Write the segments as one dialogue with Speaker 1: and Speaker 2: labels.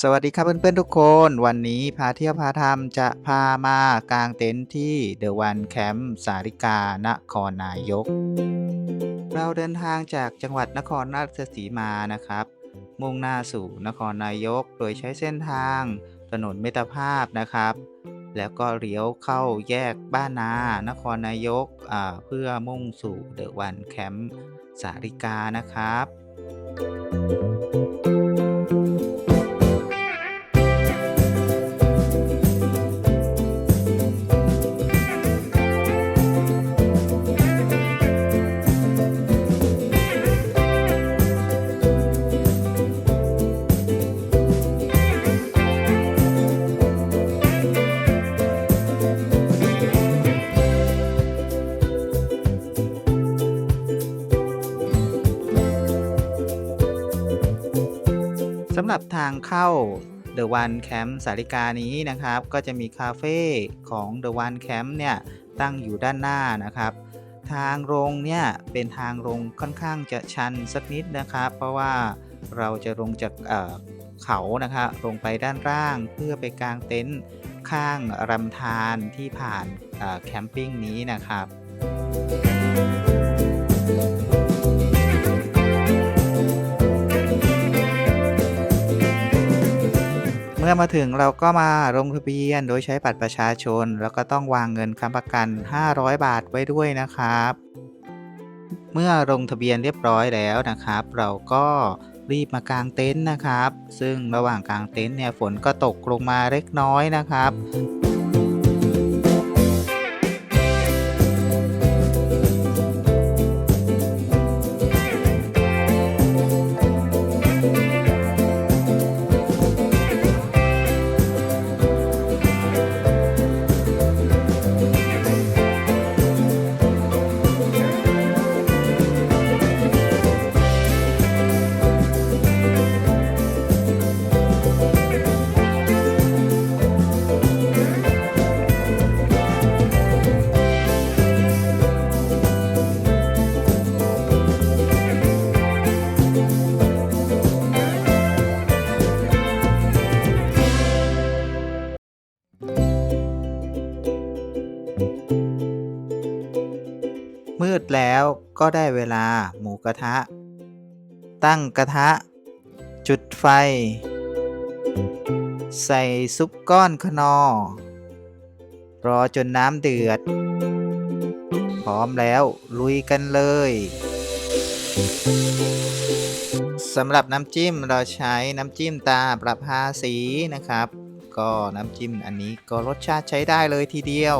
Speaker 1: สวัสดีครับเพื่อนๆทุกคน วันนี้พาเที่ยวพาทำจะพามากางเต็นท์ที่เดอะวันแคมป์สาริกานครนายก เราเดินทางจากจังหวัดนครราชสีมานะครับ มุ่งหน้าสู่นครนายก โดยใช้เส้นทางถนนเมตรภาพนะครับ แล้วก็เลี้ยวเข้าแยกบ้านนานครนายกเพื่อมุ่งสู่เดอะวันแคมป์สาริกานะครับ รับทางเข้า The One Camp สาริกานี้นะครับ ก็จะมีคาเฟ่ของ The One Camp เนี่ยตั้งอยู่ด้านหน้านะครับ ทางลงเนี่ยเป็นทางลงค่อนข้างจะชันสักนิดนะครับ เพราะว่าเราจะลงจากเอ่อเขานะครับลงไปด้านล่างเพื่อไปกางเต็นท์ข้างลำธารที่ผ่านแคมปิ้งนี้นะครับ มื่อมาถึงเราก็มาลงทะเบียนโดยใช้บัตรประชาชน แล้วก็ต้องวางเงินค้ำประกัน 500 บาทไว้ด้วยนะครับ เมื่อลงทะเบียนเรียบร้อยแล้วนะครับ เราก็รีบมากางเต็นท์นะครับ ซึ่งระหว่างกางเต็นท์เนี่ยฝนก็ตกลงมาเล็กน้อยนะครับ แล้วก็ได้เวลาหมูกระทะ ตั้งกระทะ จุดไฟ ใส่ซุปก้อนขนอ รอจนน้ำเดือด พร้อมแล้วลุยกันเลยสำหรับน้ำจิ้มเราใช้น้ำจิ้มตาประภาสีนะครับ ก็น้ำจิ้มอันนี้ก็รสชาติใช้ได้เลยทีเดียว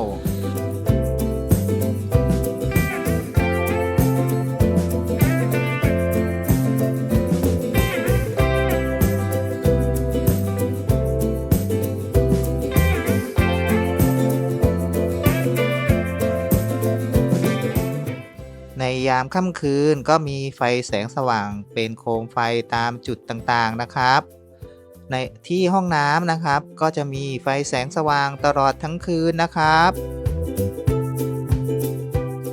Speaker 1: ยามค่ำคืนก็มีไฟแสงสว่างเป็นโคมไฟตามจุดต่างๆนะครับ ในที่ห้องน้ำนะครับ ก็จะมีไฟแสงสว่างตลอดทั้งคืนนะครับ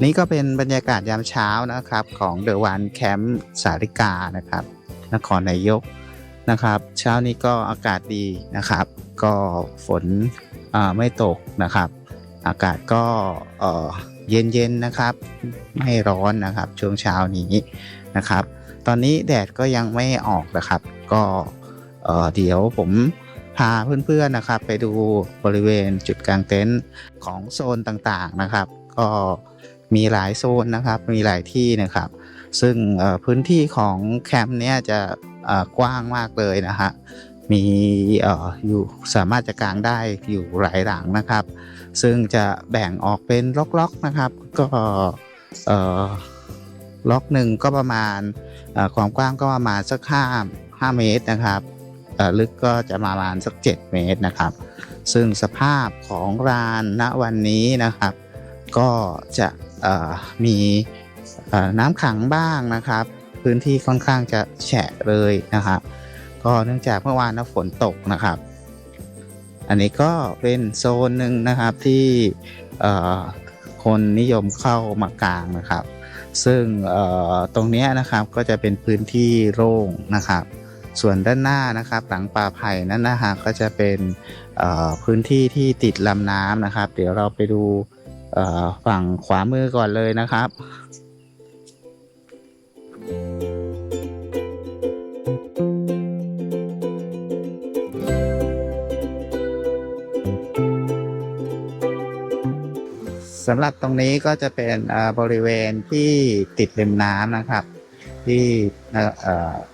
Speaker 1: นี่ก็เป็นบรรยากาศยามเช้านะครับของเดอะวันแคมป์สาริกานะครับ นครนายกนะครับ เช้านี้ก็อากาศดีนะครับ ก็ฝนไม่ตกนะครับ อากาศก็ เย็นๆนะครับ ไม่ร้อนนะครับ ช่วงเช้านี้นะครับ ตอนนี้แดดก็ยังไม่ออกนะครับ ก็เดี๋ยวผมพาเพื่อนๆนะครับ ไปดูบริเวณจุดกางเต็นท์ของโซนต่างๆนะครับ ก็มีหลายโซนนะครับ มีหลายที่นะครับ ซึ่งพื้นที่ของแคมป์เนี้ยจะกว้างมากเลยนะฮะมีอยู่สามารถจะกางได้อยู่หลายหลังนะครับ ซึ่งจะแบ่งออกเป็นล็อกๆนะครับ ก็เออล็อกหนึ่งก็ประมาณความกว้างก็ประมาณสัก5 5เมตรนะครับลึกก็จะประมาณสัก 7 เมตรนะครับ ซึ่งสภาพของลานณวันนี้นะครับ ก็จะมีน้ำขังบ้างนะครับ พื้นที่ค่อนข้างจะแฉะเลยนะครับก็เนื่องจากเมื่อวานนะฝนตกนะครับ อันนี้ก็เป็นโซนหนึ่งนะครับที่คนนิยมเข้ามากางนะครับ ซึ่งตรงนี้นะครับก็จะเป็นพื้นที่โล่งนะครับ ส่วนด้านหน้านะครับ หลังป่าไผ่นั้นนะฮะก็จะเป็นพื้นที่ที่ติดลำน้ำนะครับ เดี๋ยวเราไปดูฝั่งขวามือก่อนเลยนะครับ สำหรับตรงนี้ก็จะเป็นบริเวณที่ติดริมน้ำนะครับ ที่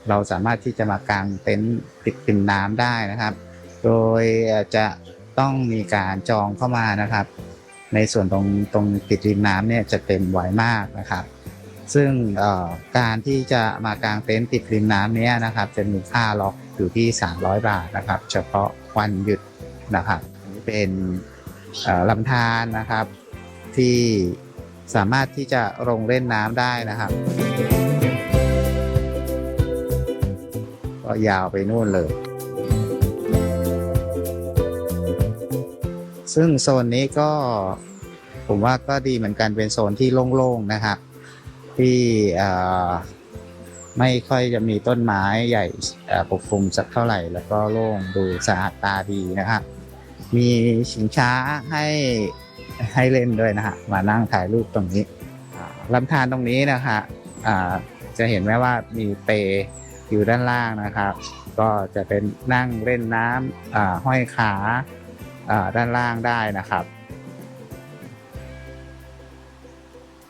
Speaker 1: เราสามารถที่จะมากางเต็นท์ติดริมน้ำได้นะครับ โดยจะต้องมีการจองเข้ามานะครับ ในส่วนตรงตรงติดริมน้ำเนี่ยจะเต็มไวมากนะครับ ซึ่งการที่จะมากางเต็นท์ติดริมน้ำเนี้ยนะครับ จะมีค่าล็อกอยู่ที่ 300 บาทนะครับ เฉพาะวันหยุดนะครับนี่เป็นลำธารนะครับ ที่สามารถที่จะลงเล่นน้ำได้นะครับก็ยาวไปนู่นเลย ซึ่งโซนนี้ก็ผมว่าก็ดีเหมือนกันเป็นโซนที่โล่งๆนะครับที่ไม่ค่อยจะมีต้นไม้ใหญ่ปกคลุมสักเท่าไหร่ แล้วก็โล่งดูสะอาดตาดีนะครับมีชิงช้าให้ ให้เล่นด้วยนะฮะมานั่งถ่ายรูปตรงนี้ลำธารตรงนี้นะฮะจะเห็นไหมว่ามีเปอยู่ด้านล่างนะครับ ก็จะเป็นนั่งเล่นน้ำห้อยขาด้านล่างได้นะครับ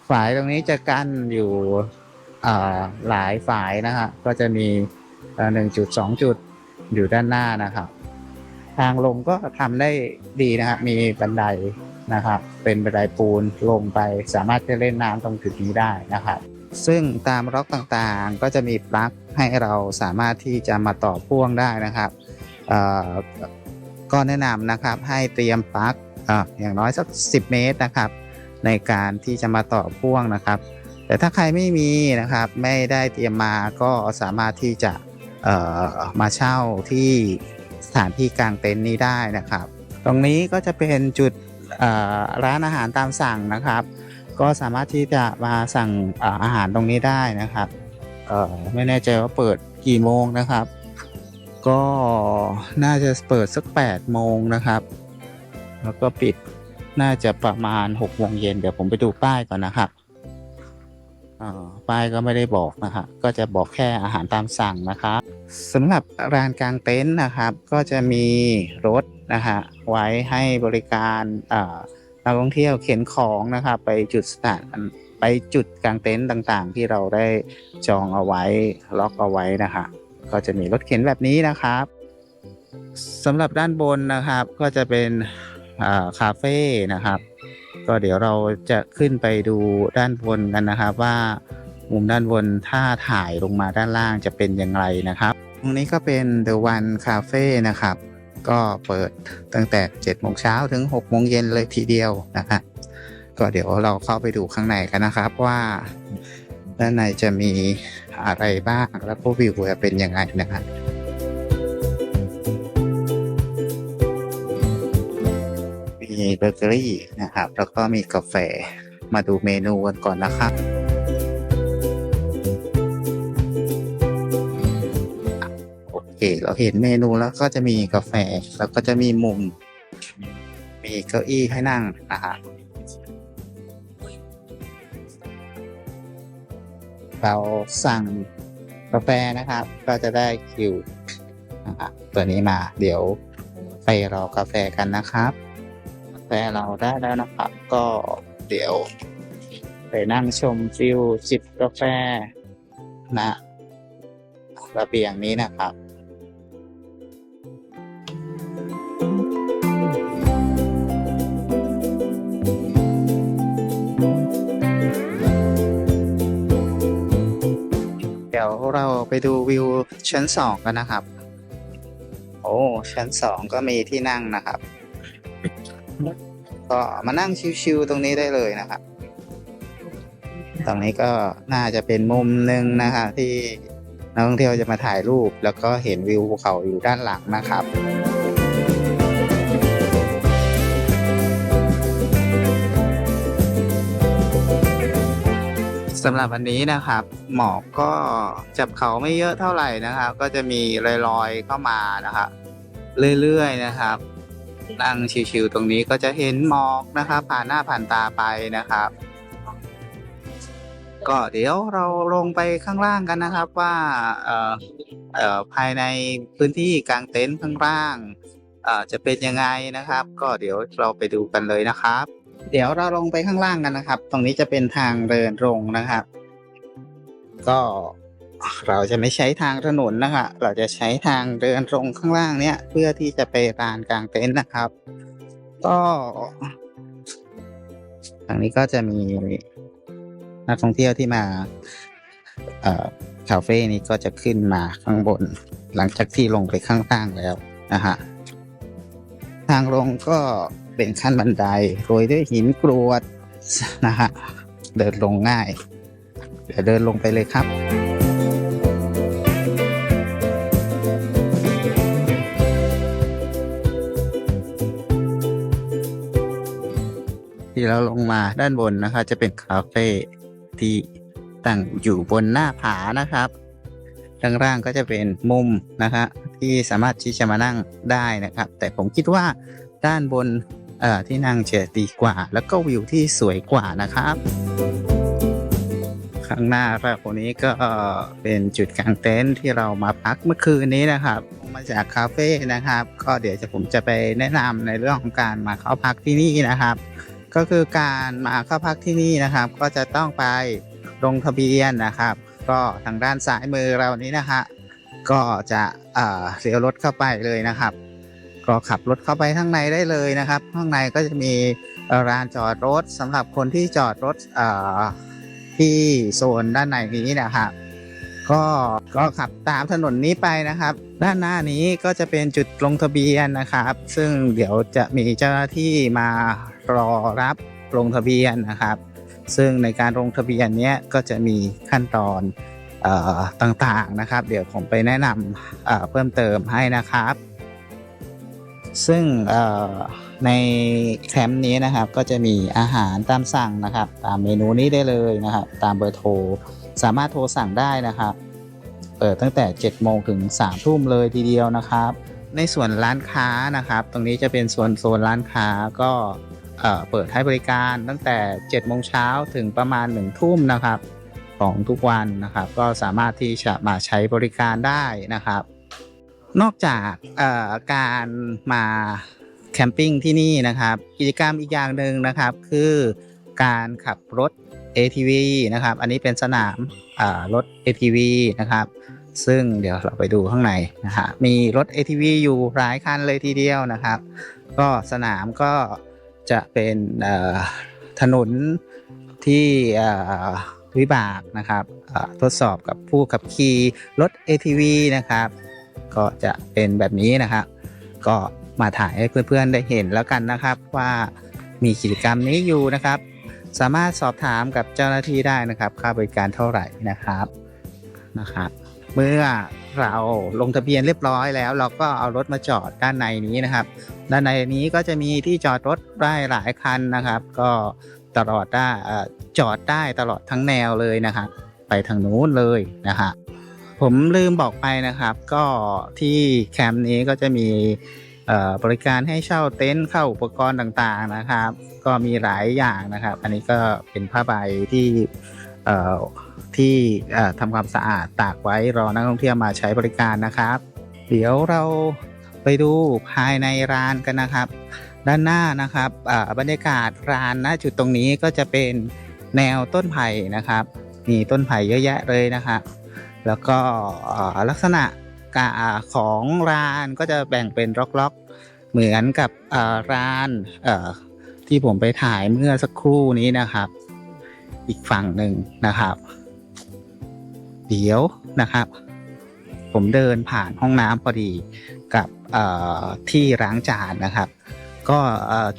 Speaker 1: ฝายตรงนี้จะกั้นอยู่หลายฝายนะฮะก็จะมีหนึ่งจุดสองจุดอยู่ด้านหน้านะครับ ทางลงก็ทำได้ดีนะครับมีบันได นะครับ เป็นบันไดปูนลงไปสามารถจะเล่นน้ำตรงจุดนี้ได้นะครับ ซึ่งตามล็อกต่างๆก็จะมีปลั๊กให้เราสามารถที่จะมาต่อพ่วงได้นะครับก็แนะนำนะครับให้เตรียมปลั๊กออย่างน้อยสัก 10 เมตรนะครับ ในการที่จะมาต่อพ่วงนะครับ แต่ถ้าใครไม่มีนะครับไม่ได้เตรียมมาก็สามารถที่จะมาเช่าที่สถานที่กลางเต็นท์นี้ได้นะครับ ตรงนี้ก็จะเป็นจุด ร้านอาหารตามสั่งนะครับ ก็สามารถที่จะมาสั่งเอ่ออาหารตรงนี้ได้นะครับเอ่อไม่แน่ใจว่าเปิดกี่โมงนะครับ ก็น่าจะเปิดสัก8โมงนะครับ แล้วก็ปิดน่าจะประมาณ6โมงเย็นเดี๋ยวผมไปดูป้ายก่อนนะครับเอ่อป้ายก็ไม่ได้บอกนะครับก็จะบอกแค่อาหารตามสั่งนะครับสำหรับร้านกลางเต็นท์นะครับ ก็จะมีรถนะฮะ ไว้ให้บริการนักท่องเที่ยวเข็นของนะครับไปจุดสถานไปจุดกลางเต็นท์ต่างๆ ที่เราได้จองเอาไว้ล็อกเอาไว้นะคะก็จะมีรถเข็นแบบนี้นะครับสำหรับด้านบนนะครับก็จะเป็นคาเฟ่นะครับ ก็เดี๋ยวเราจะขึ้นไปดูด้านบนกันนะครับ ว่ามุมด้านบนถ้าถ่ายลงมาด้านล่างจะเป็นอย่างไรนะครับ ตรงนี้ก็เป็น The One Cafe นะครับ ก็เปิดตั้งแต่7โมงเช้าถึง6โมงเย็นเลยทีเดียวนะครับก็เดี๋ยวเราเข้าไปดูข้างในกันนะครับว่าด้านในจะมีอะไรบ้างแล้วก็วิวจะเป็นยังไงนะครับมีเบเกอรี่นะครับ แล้วก็มีกาแฟมาดูเมนูกันก่อนนะครับ เคเราเห็นเมนูแล้วก็จะมีกาแฟ แล้วก็จะมีมุม มีเก้าอี้ให้นั่งนะฮะเราสั่งกาแฟนะครับ ก็จะได้คิวนะตัวนี้มา เดี๋ยวไปรอกาแฟกันนะครับกาแฟเราได้แล้วนะครับ ก็เดี๋ยว ไปนั่งชมฟิวจิบกาแฟนะระเบียงนี้นะครับ ดี๋ยวเราไปดูวิวชั้นสองกันนะครับ โอ้ชั้นสองก็มีที่นั่งนะครับ ก็มานั่งชิวๆตรงนี้ได้เลยนะครับตรงนี้ก็น่าจะเป็นมุมหนึ่งนะคะที่นักท่องเที่ยวจะมาถ่ายรูป แล้วก็เห็นวิวภูเขาอยู่ด้านหลังนะครับ สำหรับวันนี้นะครับ หมอกก็จับเขาไม่เยอะเท่าไหร่นะครับ ก็จะมีลอยๆเข้ามานะครับเรื่อยๆนะครับ นั่งชิวๆตรงนี้ก็จะเห็นหมอกนะครับผ่านหน้าผ่านตาไปนะครับ ก็เดี๋ยวเราลงไปข้างล่างกันนะครับว่าเอ่อเอ่อภายในพื้นที่กลางเต็นท์ข้างล่างเอ่อจะเป็นยังไงนะครับ ก็เดี๋ยวเราไปดูกันเลยนะครับ เดี๋ยวเราลงไปข้างล่างกันนะครับ ตรงนี้จะเป็นทางเดินลงนะครับ ก็เราจะไม่ใช้ทางถนนนะครับเราจะใช้ทางเดินลงข้างล่างเนี้ยเพื่อที่จะไปลานกลางเต็นท์นะครับ ก็ทางนี้ก็จะมีนักท่องเที่ยวที่มาเอ่อคาเฟ่นี้ก็จะขึ้นมาข้างบน หลังจากที่ลงไปข้างล่างแล้วนะฮะทางลงก็ เป็นขั้นบันไดโรยด้วยหินกรวดนะฮะเดินลงง่าย เดี๋ยวเดินลงไปเลยครับ ที่เราลงมาด้านบนนะครับจะเป็นคาเฟ่ที่ตั้งอยู่บนหน้าผานะครับด้านล่างก็จะเป็นมุมนะคะที่สามารถที่จะมานั่งได้นะครับ แต่ผมคิดว่าด้านบน ที่นั่งจะดีกว่า แล้วก็วิวที่สวยกว่านะครับ ข้างหน้าเราคนนี้ก็เป็นจุดกางเต็นท์ที่เรามาพักเมื่อคืนนี้นะครับมาจากคาเฟ่นะครับ ก็เดี๋ยวจะผมจะไปแนะนำในเรื่องของการมาเข้าพักที่นี่นะครับ ก็คือการมาเข้าพักที่นี่นะครับ ก็จะต้องไปลงทะเบียนนะครับ ก็ทางด้านซ้ายมือเรานี้นะฮะก็จะเอ่อเลี้ยวรถเข้าไปเลยนะครับ ก็ขับรถเข้าไปข้างในได้เลยนะครับ ข้างในก็จะมีลานจอดรถสำหรับคนที่จอดรถที่โซนด้านในนี้นะครับก็ก็ขับตามถนนนี้ไปนะครับ ด้านหน้านี้ก็จะเป็นจุดลงทะเบียนนะครับ ซึ่งเดี๋ยวจะมีเจ้าหน้าที่มารอรับลงทะเบียนนะครับ ซึ่งในการลงทะเบียนเนี้ยก็จะมีขั้นตอนออต่างๆนะครับ เดี๋ยวผมไปแนะนำเเพิ่มเติมให้นะครับ ซึ่งในแคมป์นี้นะครับก็จะมีอาหารตามสั่งนะครับ ตามเมนูนี้ได้เลยนะครับ ตามเบอร์โทร สามารถโทรสั่งได้นะครับเปิดตั้งแต่ 7 โมงถึง 3 ทุ่มเลยทีเดียวนะครับ ในส่วนร้านค้านะครับ ตรงนี้จะเป็นส่วนโซนร้านค้าก็เอ่อเปิดให้บริการตั้งแต่ 7 โมงเช้าถึงประมาณ 1 ทุ่มนะครับ ของทุกวันนะครับ ก็สามารถที่จะมาใช้บริการได้นะครับ นอกจากการมาแคมปิ้งที่นี่นะครับ กิจกรรมอีกอย่างหนึ่งนะครับ คือการขับรถ ATV นะครับ อันนี้เป็นสนามรถ ATV นะครับ ซึ่งเดี๋ยวเราไปดูข้างในนะฮะมีรถ ATV อยู่หลายคันเลยทีเดียวนะครับ ก็สนามก็จะเป็นถนนที่วิบากนะครับทดสอบกับผู้ขับขี่รถ ATV นะครับ ก็จะเป็นแบบนี้นะครับก็มาถ่ายให้เพื่อนๆได้เห็นแล้วกันนะครับ ว่ามีกิจกรรมนี้อยู่นะครับ สามารถสอบถามกับเจ้าหน้าที่ได้นะครับ ค่าบริการเท่าไหร่นะครับนะครับเมื่อเราลงทะเบียนเรียบร้อยแล้ว เราก็เอารถมาจอดด้านในนี้นะครับ ด้านในนี้ก็จะมีที่จอดรถได้หลายคันนะครับ ก็ตลอดได้จอดได้ตลอดทั้งแนวเลยนะครับ ไปทางนู้นเลยนะฮะ ผมลืมบอกไปนะครับ ก็ที่แคมป์นี้ก็จะมีบริการให้เช่าเต็นท์เข้าอุปกรณ์ต่างๆนะครับ ก็มีหลายอย่างนะครับ อันนี้ก็เป็นผ้าใบที่ที่ทำความสะอาดตากไว้รอนักท่องเที่ยวมาใช้บริการนะครับ เดี๋ยวเราไปดูภายในร้านกันนะครับ ด้านหน้านะครับบรรยากาศร้านณจุดตรงนี้ก็จะเป็นแนวต้นไผ่นะครับ มีต้นไผ่เยอะแยะเลยนะครับ แล้วก็ลักษณะของร้านก็จะแบ่งเป็นล็อกๆ เหมือนกับร้านที่ผมไปถ่ายเมื่อสักครู่นี้นะครับ อีกฝั่งหนึ่งนะครับ เดี๋ยวนะครับ ผมเดินผ่านห้องน้ำพอดีกับที่ล้างจานนะครับ ก็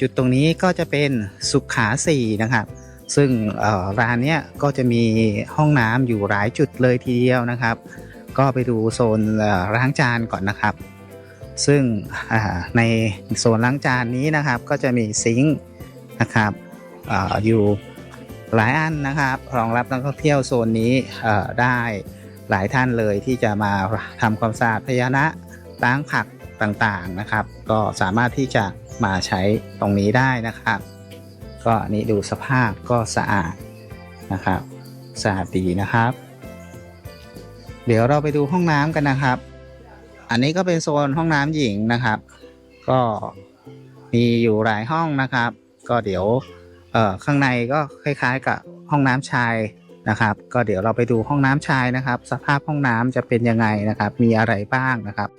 Speaker 1: จุดตรงนี้ก็จะเป็นสุขาสี่นะครับ ซึ่งร้านเนี้ยก็จะมีห้องน้ำอยู่หลายจุดเลยทีเดียวนะครับ ก็ไปดูโซนล้างจานก่อนนะครับ ซึ่งในโซนล้างจานนี้นะครับ ก็จะมีซิงค์นะครับออยู่หลายอันนะครับรองรับนักท่องเที่ยวโซนนี้ได้หลายท่านเลยที่จะมาทำความสะอาดพยานะล้างผักต่างๆนะครับ ก็สามารถที่จะมาใช้ตรงนี้ได้นะครับ ก็อันนี้ดูสภาพก็สะอาดนะครับสะอาดดีนะครับ เดี๋ยวเราไปดูห้องน้ำกันนะครับ อันนี้ก็เป็นโซนห้องน้ำหญิงนะครับ ก็มีอยู่หลายห้องนะครับ ก็เดี๋ยวเอ่อข้างในก็คล้าย ๆ กับห้องน้ำชายนะครับ ก็เดี๋ยวเราไปดูห้องน้ำชายนะครับ สภาพห้องน้ำจะเป็นยังไงนะครับ มีอะไรบ้างนะครับ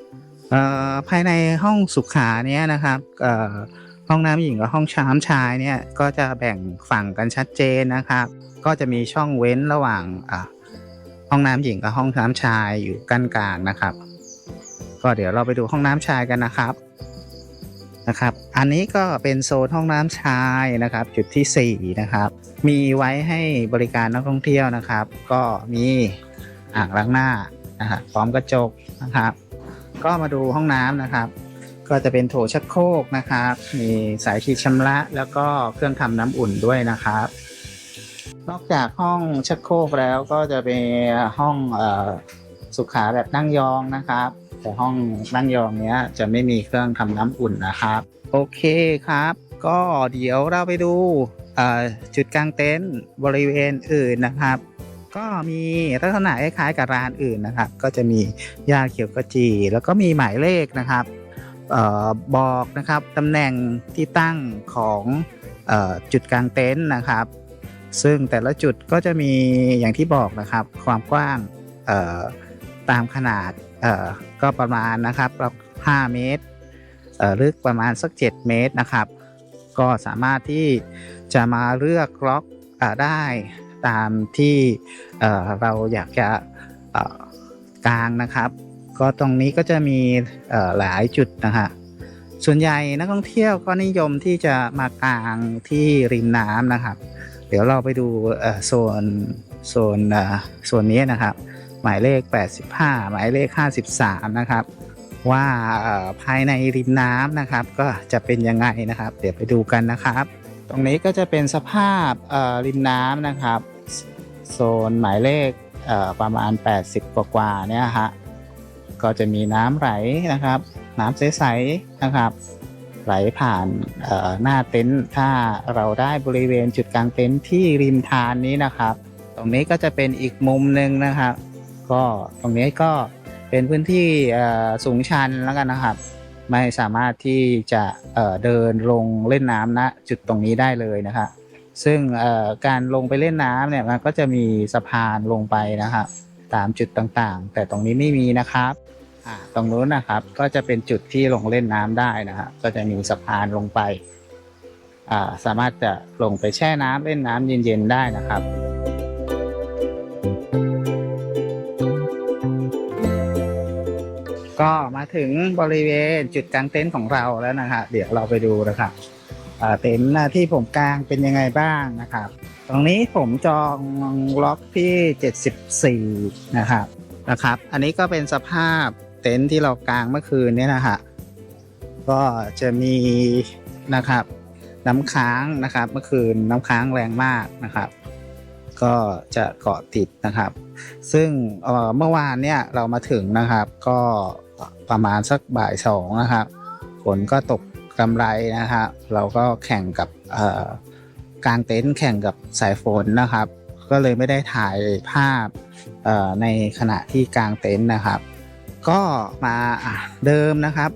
Speaker 1: เอ่อภายในห้องสุขาเนี้ยนะครับเอ่อ ห้องน้ำหญิงกับห้องช้ำชายเนี่ยก็จะแบ่งฝั่งกันชัดเจนนะครับ ก็จะมีช่องเว้นระหว่างห้องน้ำหญิงกับห้องน้ำชายอยู่กั้นกลางนะครับ ก็เดี๋ยวเราไปดูห้องน้ำชายกันนะครับนะครับ อันนี้ก็เป็นโซนห้องน้ำชายนะครับ จุดที่4นะครับ มีไว้ให้บริการนักท่องเที่ยวนะครับ ก็มีอ่างล้างหน้านะครับพร้อมกระจกนะครับ ก็มาดูห้องน้ำนะครับ ก็จะเป็นโถชักโครกนะครับ มีสายฉีดชำระแล้วก็เครื่องทำน้ำอุ่นด้วยนะครับ นอกจากห้องชักโครกแล้วก็จะเป็นห้องอสุขาแบบนั่งยองนะครับ แต่ห้องนั่งยองเนี้ยจะไม่มีเครื่องทำน้ำอุ่นนะครับ โอเคครับ ก็เดี๋ยวเราไปดูจุดกลางเต็นท์บริเวณอื่นนะครับ ก็มีลักษณะคล้ายๆกับร้านอื่นนะครับ ก็จะมียาเขียวกระจี แล้วก็มีหมายเลขนะครับ บอกนะครับตำแหน่งที่ตั้งของออจุดกลางเต็นท์นะครับ ซึ่งแต่ละจุดก็จะมีอย่างที่บอกนะครับ ความกว้างตามขนาดก็ประมาณนะครับ5เมตรลึกประมาณสัก 7 เมตรนะครับ ก็สามารถที่จะมาเลือกล็อกอได้ตามที่เเราอยากจะเอ่อกางนะครับ ก็ตรงนี้ก็จะมีหลายจุดนะฮะส่วนใหญ่นักท่องเที่ยวก็นิยมที่จะมากางที่ริมน้ำนะครับ เดี๋ยวเราไปดูโซนโซนโซนนี้นะครับ หมายเลข 85 หมายเลข 53 นะครับ ว่าภายในริมน้ำนะครับ ก็จะเป็นยังไงนะครับ เดี๋ยวไปดูกันนะครับ ตรงนี้ก็จะเป็นสภาพริมน้ำนะครับ โซนหมายเลขประมาณ 80 กว่าๆเนี่ยฮะ ก็จะมีน้ำไหลนะครับ น้ำใสๆนะครับ ไหลผ่านหน้าเต็นท์ถ้าเราได้บริเวณจุดกลางเต็นท์ที่ริมทานนี้นะครับ ตรงนี้ก็จะเป็นอีกมุมหนึ่งนะครับก็ตรงนี้ก็เป็นพื้นที่สูงชันแล้วกันนะครับ ไม่สามารถที่จะเดินลงเล่นน้ำณจุดตรงนี้ได้เลยนะครับซึ่งการลงไปเล่นน้ำเนี่ยมันก็จะมีสะพานลงไปนะครับตามจุดต่างๆ แต่ตรงนี้ไม่มีนะครับ อ่าตรงนู้นนะครับ ก็จะเป็นจุดที่ลงเล่นน้ำได้นะครับก็จะมีสะพานลงไปอ่าสามารถจะลงไปแช่น้ำเล่นน้ำเย็นๆได้นะครับก็มาถึงบริเวณจุดกางเต็นท์ของเราแล้วนะครับเดี๋ยวเราไปดูนะครับเต็นท์ที่ผมกางเป็นยังไงบ้างนะครับ ตรงนี้ผมจองล็อกที่ 74 นะครับนะครับ อันนี้ก็เป็นสภาพ เต็นท์ที่เรากางเมื่อคืนนี้นะฮะก็จะมีนะครับน้ำค้างนะครับ เมื่อคืนน้ำค้างแรงมากนะครับ ก็จะเกาะติดนะครับ ซึ่งเมื่อวานเนี่ยเรามาถึงนะครับ ก็ประมาณสักบ่ายสองนะครับฝนก็ตกกำไรนะครับเราก็แข่งกับกางเต็นท์แข่งกับสายฝนนะครับ ก็เลยไม่ได้ถ่ายภาพในขณะที่กางเต็นท์นะครับ ก็มาอะเดิมนะครับ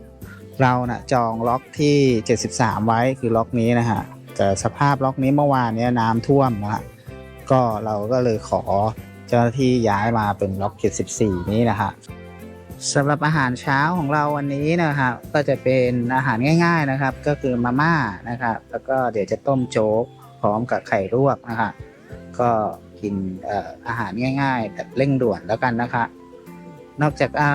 Speaker 1: เรานะจองล็อกที่ 73 ไว้คือล็อกนี้นะฮะแต่สภาพล็อกนี้เมื่อวานเนี้ยน้ำท่วมนะฮะก็เราก็เลยขอเจ้าหน้าที่ย้ายมาเป็นล็อก 74 นี้นะฮะสำหรับอาหารเช้าของเราวันนี้นะครับก็จะเป็นอาหารง่าย ๆนะครับ ก็คือมาม่านะครับแล้วก็เดี๋ยวจะต้มโจ๊กพร้อมกับไข่ลวกนะฮะก็กินเอ่ออาหารง่าย ๆ แบบเร่งด่วนแล้วกันนะคะ นอกจากอา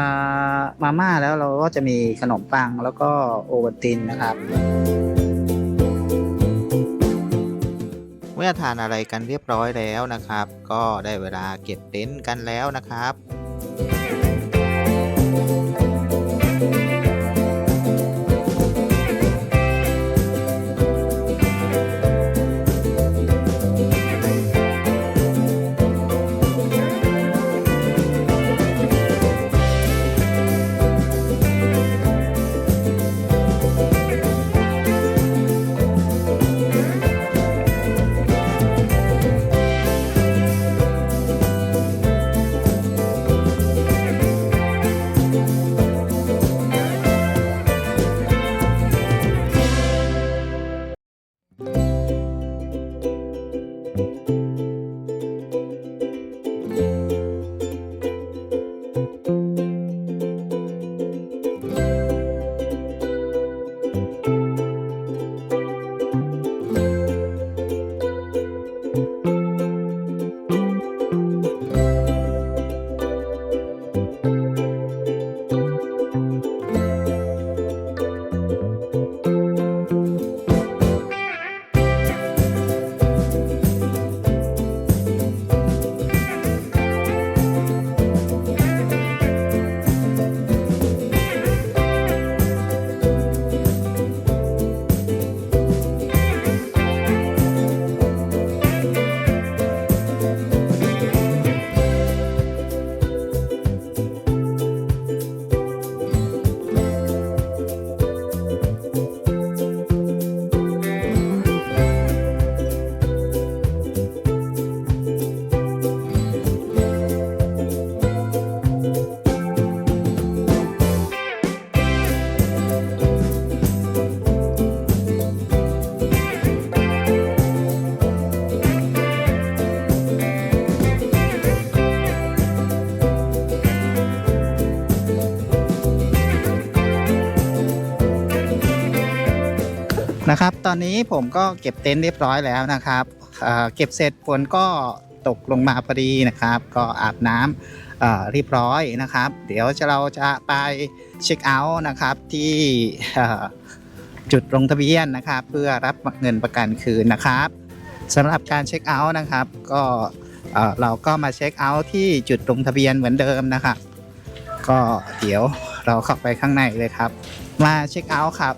Speaker 1: มาม่าแล้วเราก็จะมีขนมปังแล้วก็โอวัลตินนะครับ เมื่อทานอะไรกันเรียบร้อยแล้วนะครับ ก็ได้เวลาเก็บเต็นท์กันแล้วนะครับ Thank you. นะครับตอนนี้ผมก็เก็บเต็นท์เรียบร้อยแล้วนะครับเเก็บเสร็จฝนก็ตกลงมาพอดีนะครับ ก็อาบน้ำเเรียบร้อยนะครับ เดี๋ยวจะเราจะไปเช็คเอาท์นะครับที่จุดลงทะเบียนนะครับ เพื่อรับเงินประกันคืนนะครับสำหรับการเช็คเอาท์นะครับ ก็เอ่อเราก็มาเช็คเอาท์ที่จุดลงทะเบียนเหมือนเดิมนะครับก็เดี๋ยวเราเข้าไปข้างในเลยครับ มาเช็คเอาท์ครับ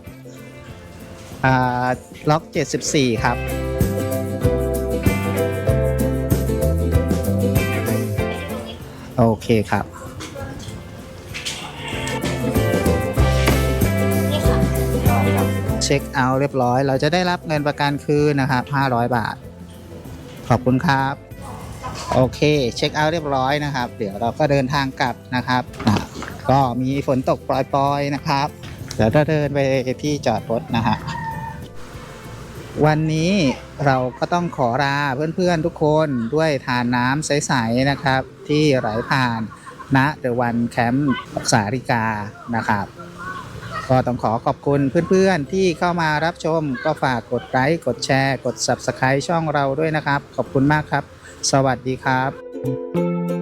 Speaker 1: ล็อก 74 ครับ โอเคครับเช็คเอาท์เรียบร้อย เราจะได้รับเงินประกันคืนนะครับ 500 บาท ขอบคุณครับ โอเค เช็คเอาท์เรียบร้อยนะครับ เดี๋ยวเราก็เดินทางกลับนะครับอะก็มีฝนตกปล่อยๆนะครับ เดี๋ยวเราเดินไปที่จอดรถนะฮะ วันนี้เราก็ต้องขอลาเพื่อนๆทุกคนด้วยทานน้ำใสๆนะครับ ที่ไหลผ่านณเดอะวันแคมป์สาริกานะครับ ก็ต้องขอขอบคุณเพื่อนๆที่เข้ามารับชมก็ฝากกดไลค์กดแชร์ กด Subscribe ช่องเราด้วยนะครับ ขอบคุณมากครับ สวัสดีครับ